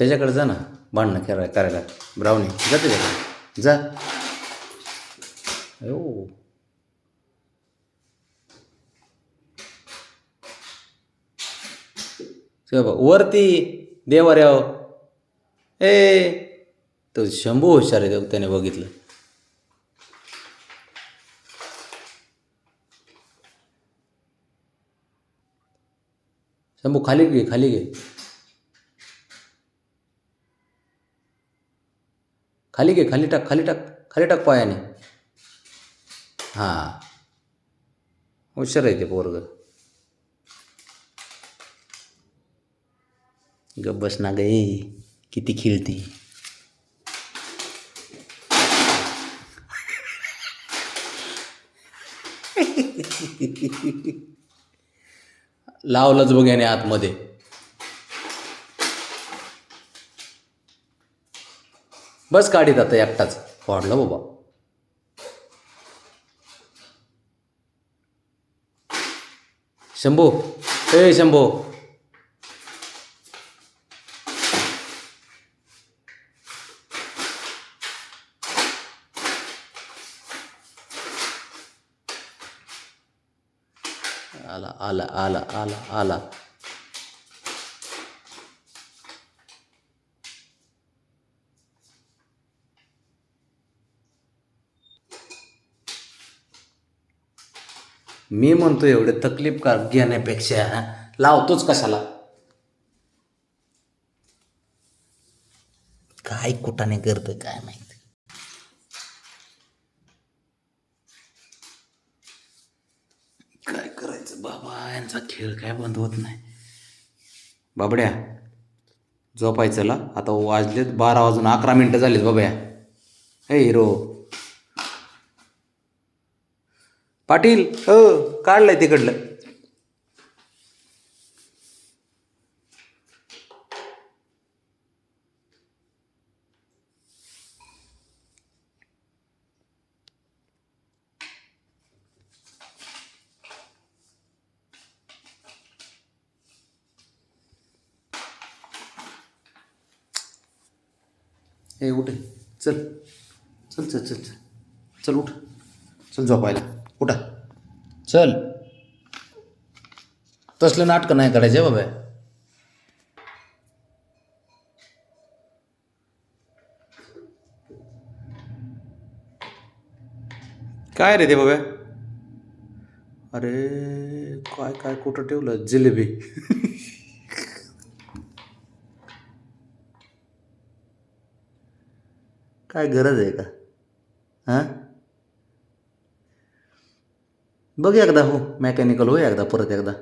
त्याच्याकडे जा ना भांडणं करा करायला. ब्रावणी जाते त्याच्याकडे. जा. ओ वरती देवाऱ्याव. ए तो शंभू हुशार आहे त्याने बघितलं. शंभू खाली घे खाली घे. खाली घे खाली टाक खाली टाक खाली टाक पायाने. हां. हुशार आहे ते पोरग. गब्बस ना गे किती खिळती. लावलंच बघ याने आतमध्ये. बस काढीत आता एकटाच. वाढलं बाबा. शंभू ए शंभू. आला आला आला आला आला. मी म्हणतो एवढे तकलीफ का घेण्यापेक्षा लावतोच कशाला? काय कुठाने करतं काय माहिती? काय करायचं? बाबा यांचा खेळ काय बंद होत नाही. बाबड्या झोपायचं ला? आता वाजलेत बारा वाजून अकरा मिनटं झालीत बाबा हे हिरो. पाटील? हो. काढलंय तिकडलं. हे उठ. चल. चल चल चल चल. चल उठ. चल झोपायला. उठा. चल. तसलं नाटकं नाही करायचे बाबा. काय रे ते बाबा? अरे काय काय कुठं ठेवलं? जिलेबी. काय गरज आहे का? हां? बघ एकदा हो मेकॅनिकल हो एकदा परत एकदा.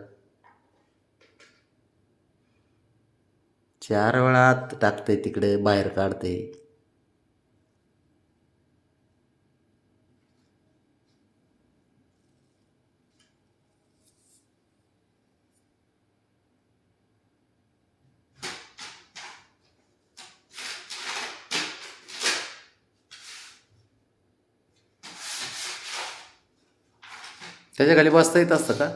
चार वेळात टाकते तिकडे बाहेर काढते. त्याच्याखाली बसता येत असतं का?